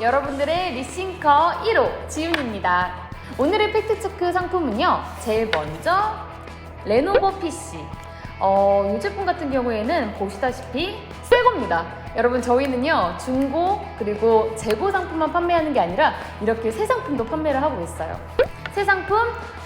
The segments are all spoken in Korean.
여러분들의 리싱커 1호 지윤입니다. 오늘의 팩트체크 상품은요. 제일 먼저 레노버 PC. 어, 이 제품 같은 경우에는 보시다시피 새 겁니다. 여러분 저희는요 중고 그리고 재고 상품만 판매하는 게 아니라 이렇게 새 상품도 판매를 하고 있어요. 새 상품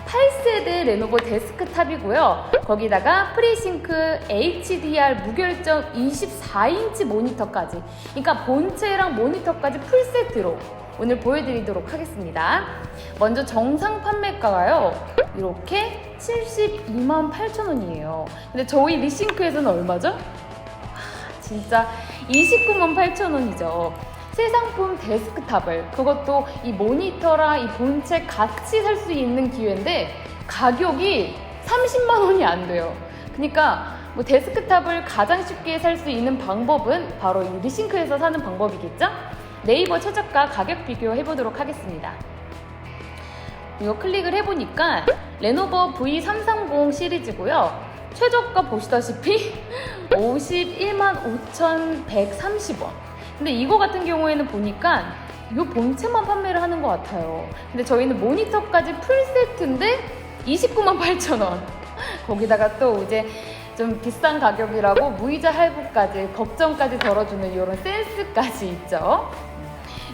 8세대 레노버 데스크탑이고요. 거기다가 프리싱크 HDR 무결점 24인치 모니터까지. 그러니까 본체랑 모니터까지 풀세트로 오늘 보여드리도록 하겠습니다. 먼저 정상 판매가가요. 이렇게 72만 8천 원이에요. 근데 저희 리싱크에서는 얼마죠? 아, 진짜 29만 8천 원이죠. 새 상품 데스크탑을 그것도 이 모니터랑 이 본체 같이 살 수 있는 기회인데 가격이 30만 원이 안 돼요. 그러니까 뭐 데스크탑을 가장 쉽게 살 수 있는 방법은 바로 이 리싱크에서 사는 방법이겠죠? 네이버 최저가 가격 비교해 보도록 하겠습니다. 이거 클릭을 해보니까 레노버 V330 시리즈고요. 최저가 보시다시피 51만 5,130원. 근데 이거 같은 경우에는 보니까 이 본체만 판매를 하는 것 같아요. 근데 저희는 모니터까지 풀 세트인데 29만 8천 원. 거기다가 또 이제 좀 비싼 가격이라고 무이자 할부까지 걱정까지 덜어주는 이런 센스까지 있죠.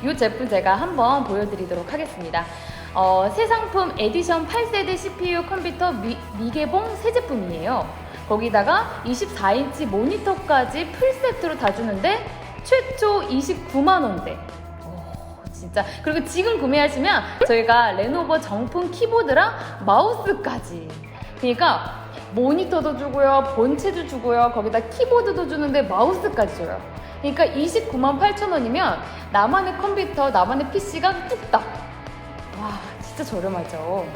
이 제품 제가 한번 보여드리도록 하겠습니다. 어, 새 상품 에디션 8세대 CPU 컴퓨터 미, 미개봉 새 제품이에요. 거기다가 24인치 모니터까지 풀세트로 다 주는데 최초 29만 원대. 오, 진짜 그리고 지금 구매하시면 저희가 레노버 정품 키보드랑 마우스까지 그러니까 모니터도 주고요 본체도 주고요 거기다 키보드도 주는데 마우스까지 줘요. 그러니까 29만 8천 원이면 나만의 컴퓨터 나만의 PC가 뚝딱. 와 진짜 저렴하죠.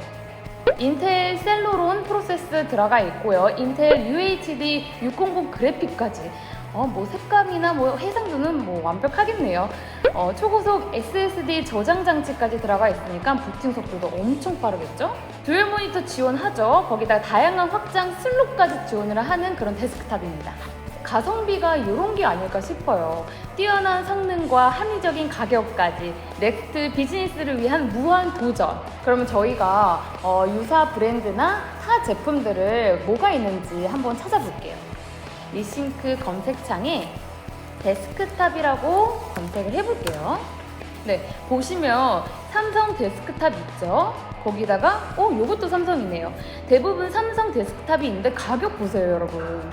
인텔 셀로론 프로세스 들어가 있고요. 인텔 UHD 600 그래픽까지. 어, 뭐 색감이나 뭐 해상도는 뭐 완벽하겠네요. 어, 초고속 SSD 저장 장치까지 들어가 있으니까 부팅 속도도 엄청 빠르겠죠? 듀얼 모니터 지원하죠. 거기다 다양한 확장 슬롯까지 지원을 하는 그런 데스크탑입니다. 가성비가 이런 게 아닐까 싶어요. 뛰어난 성능과 합리적인 가격까지 넥스트 비즈니스를 위한 무한 도전. 그러면 저희가 어, 유사 브랜드나 타 제품들을 뭐가 있는지 한번 찾아볼게요. 리싱크 검색창에 데스크탑이라고 검색을 해볼게요. 네, 보시면 삼성 데스크탑 있죠? 거기다가, 어, 요것도 삼성이네요. 대부분 삼성 데스크탑이 있는데 가격 보세요, 여러분.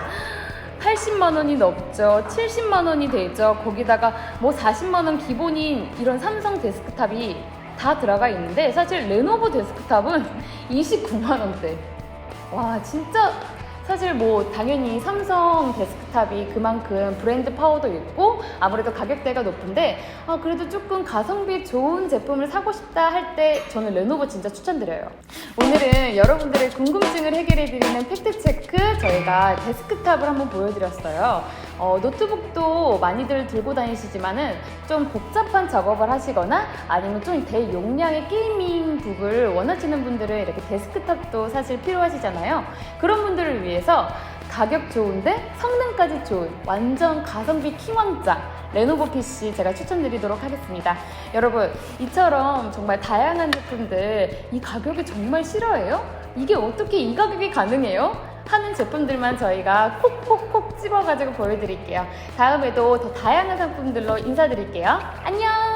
80만 원이 넘죠. 70만 원이 되죠. 거기다가 뭐 40만 원 기본인 이런 삼성 데스크탑이 다 들어가 있는데 사실 레노버 데스크탑은 29만 원대. 와, 진짜 사실 뭐 당연히 삼성 데스크탑이 그만큼 브랜드 파워도 있고 아무래도 가격대가 높은데 아 그래도 조금 가성비 좋은 제품을 사고 싶다 할 때 저는 레노버 진짜 추천드려요. 오늘은 여러분들의 궁금증을 해결해 드리는 팩트 체크 저희가 데스크탑을 한번 보여드렸어요. 어, 노트북도 많이들 들고 다니시지만은 좀 복잡한 작업을 하시거나 아니면 좀 대용량의 게이밍 북을 원하시는 분들은 이렇게 데스크탑도 사실 필요하시잖아요. 그런 분들을 위해서 가격 좋은데 성능까지 좋은 완전 가성비 킹왕짱 레노버 PC 제가 추천드리도록 하겠습니다. 여러분 이처럼 정말 다양한 제품들 이 가격에 정말 싫어해요? 이게 어떻게 이 가격이 가능해요? 하는 제품들만 저희가 콕 콕콕 집어가지고 보여드릴게요. 다음에도 더 다양한 상품들로 인사드릴게요. 안녕!